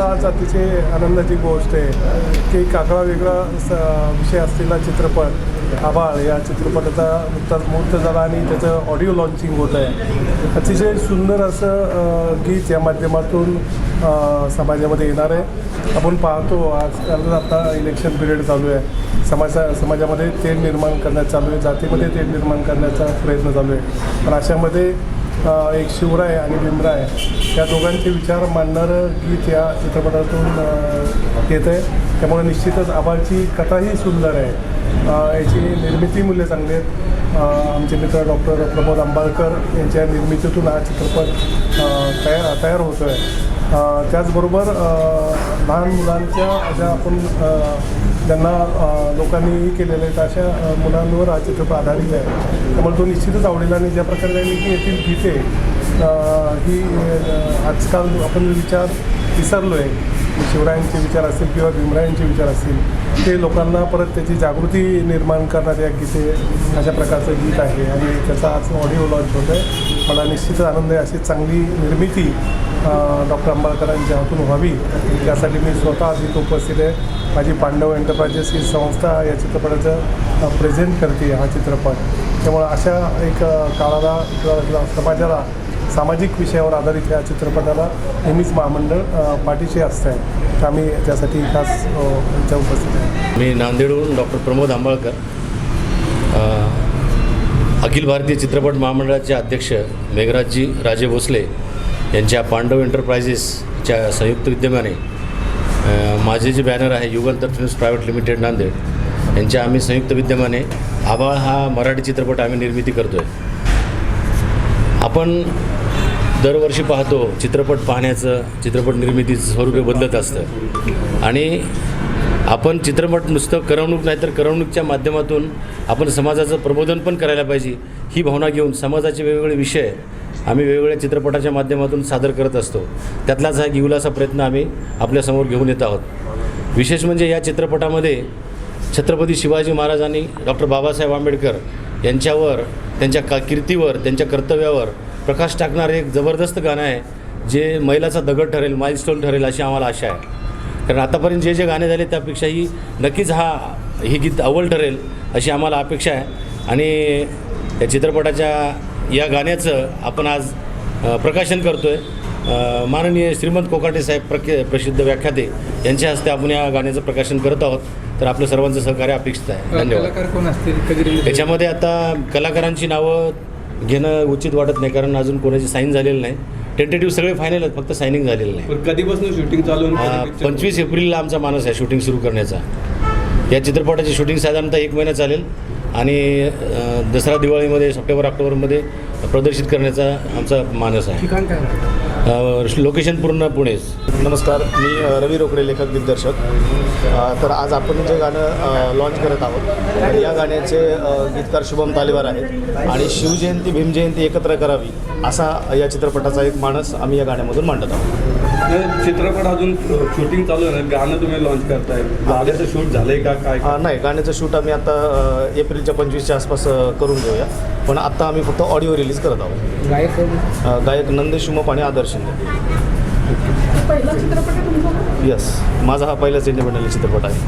आज अतिशय आनंदाची गोष्ट आहे. की काकळा वेगळा स विषय असलेला चित्रपट आबाळ या चित्रपटाचा नुकताच मुहूर्त झाला आणि त्याचं ऑडिओ लॉन्चिंग होत आहे. अतिशय सुंदर असं गीत या माध्यमातून समाजामध्ये येणार आहे. आपण पाहतो आजकाल आता इलेक्शन पिरियड चालू आहे. समाजा समाजामध्ये तेढ निर्माण करण्यात चालू आहे. जातीमध्ये तेढ निर्माण करण्याचा प्रयत्न चालू आहे. पण अशामध्ये एक शिवराय आणि भीमराय या दोघांचे विचार मांडणारं गीत या चित्रपटातून येत आहे त्यामुळे निश्चितच आबाची कथाही सुंदर आहे. याची निर्मिती मूल्य चांगली आहेत. आमचे मित्र डॉक्टर प्रमोद आंबाळकर यांच्या निर्मितीतून हा चित्रपट तयार तयार होतो आहे त्याचबरोबर लहान मुलांच्या ज्या आपण ज्यांना लोकांनी केलेल्या आहेत अशा मुलांवर हा चित्रपट आधारित आहे. त्यामुळे तो निश्चितच आवडेल आणि ज्या प्रकारे त्यांनी की येथील गीते ही आजकाल आपण विचार विसरलो आहे शिवरायांचे विचार असतील किंवा भीमरायांचे विचार असतील ते लोकांना परत त्याची जागृती निर्माण करणाऱ्या गीते अशा प्रकारचं गीत आहे. आणि त्याचा आज ऑडिओ लॉन्च होतो आहे मला निश्चितच आनंद आहे अशी चांगली निर्मिती डॉक्टर आंबेडकरांच्या हातून व्हावी यासाठी मी स्वतः तिथं उपस्थित आहे. माझी पांडव एंटरप्राइजेस ही संस्था या चित्रपटाचं प्रेझेंट करते हा चित्रपट. त्यामुळं अशा एक काळाला किंवा समाजाला सामाजिक विषयावर आधारित या चित्रपटाला नेहमीच महामंडळ पाठीशी असतं आहे. तर आम्ही त्यासाठी खास अ, इथं उपस्थित आहे. मी नांदेडहून डॉक्टर प्रमोद आंबाळकर अखिल भारतीय चित्रपट महामंडळाचे अध्यक्ष मेघराजजी राजे भोसले यांच्या पांडव एंटरप्राइजेसच्या संयुक्त विद्यमाने माझे जे बॅनर आहे युगल फिल्म्स प्रायव्हेट लिमिटेड नांदेड यांच्या आम्ही संयुक्त विद्यमाने आबाळ हा मराठी चित्रपट आम्ही निर्मिती करतो आहे आपण दरवर्षी पाहतो चित्रपट पाहण्याचं चित्रपट निर्मितीचं स्वरूप बदलत असतं. आणि आपण चित्रपट नुसतं करमणूक नाही तर करमणूकच्या माध्यमातून आपण समाजाचं प्रबोधन पण करायला पाहिजे. ही भावना घेऊन समाजाचे वेगवेगळे विषय आम्ही वेगवेगळ्या चित्रपटाच्या माध्यमातून सादर करत असतो. त्यातलाच हा गिवलाचा प्रयत्न आम्ही आपल्यासमोर घेऊन येत आहोत. विशेष म्हणजे या चित्रपटामध्ये छत्रपती शिवाजी महाराजांनी डॉक्टर बाबासाहेब आंबेडकर यांच्यावर त्यांच्या का कीर्तीवर त्यांच्या कर्तव्यावर प्रकाश टाकणारं एक जबरदस्त गाणं आहे जे मैलाचा दगड ठरेल माइलस्टोन ठरेल अशी आम्हाला आशा आहे. कारण आतापर्यंत जे जे गाणे झाले त्यापेक्षाही नक्कीच हा हे गीत अव्वल ठरेल अशी आम्हाला अपेक्षा आहे. आणि या चित्रपटाच्या या गाण्याचं आपण आज प्रकाशन करतो आहे माननीय श्रीमंत कोकाटे साहेब प्रके प्रसिद्ध व्याख्याते यांच्या हस्ते आपण या गाण्याचं प्रकाशन करत आहोत. तर आपलं सर्वांचं सहकार्य अपेक्षित आहे. धन्यवाद? त्याच्यामध्ये आता कलाकारांची नावं घेणं उचित वाटत नाही कारण अजून कोणाची साईन झालेलं नाही. टेंटेटिव्ह सगळे फायनल आहेत फक्त सायनिंग झालेलं नाही. कधीपासून शूटिंग चालू पंचवीस एप्रिलला आमचा मानस आहे शूटिंग सुरू करण्याचा. या चित्रपटाची शूटिंग साधारणतः एक महिना चालेल. आणि दसरा दिवाळीमध्ये सप्टेंबर ऑक्टोबरमध्ये प्रदर्शित करण्याचा आमचा मानस आहे. ठिकाण काय अं, लोकेशन पूर्ण पुणेच. नमस्कार मी रवी रोकडे लेखक दिग्दर्शक. तर आज आपण जे गाणं लॉन्च करत आहोत तर या गाण्याचे गीतकार शुभम तालेवार आहेत आणि शिवजयंती भीमजयंती एकत्र करावी असा या चित्रपटाचा एक मानस आम्ही या गाण्यामधून मांडत आहोत. चित्रपट अजून शूटिंग चालू आहे गाणं तुम्ही लॉन्च करताय. गाण्याचं शूट झालंय का? काय? नाही गाण्याचं शूट आम्ही आता एप्रिलच्या पंचवीसच्या आसपास करून घेऊया. पण आत्ता आम्ही फक्त ऑडिओ रिलीज करत आहोत. गायक गायक नंदेश उमप आणि आदर्श शिंदे. पहिला चित्रपट आहे तुमचा? यस माझा हा पहिलाच इंडिपेंडंट चित्रपट आहे.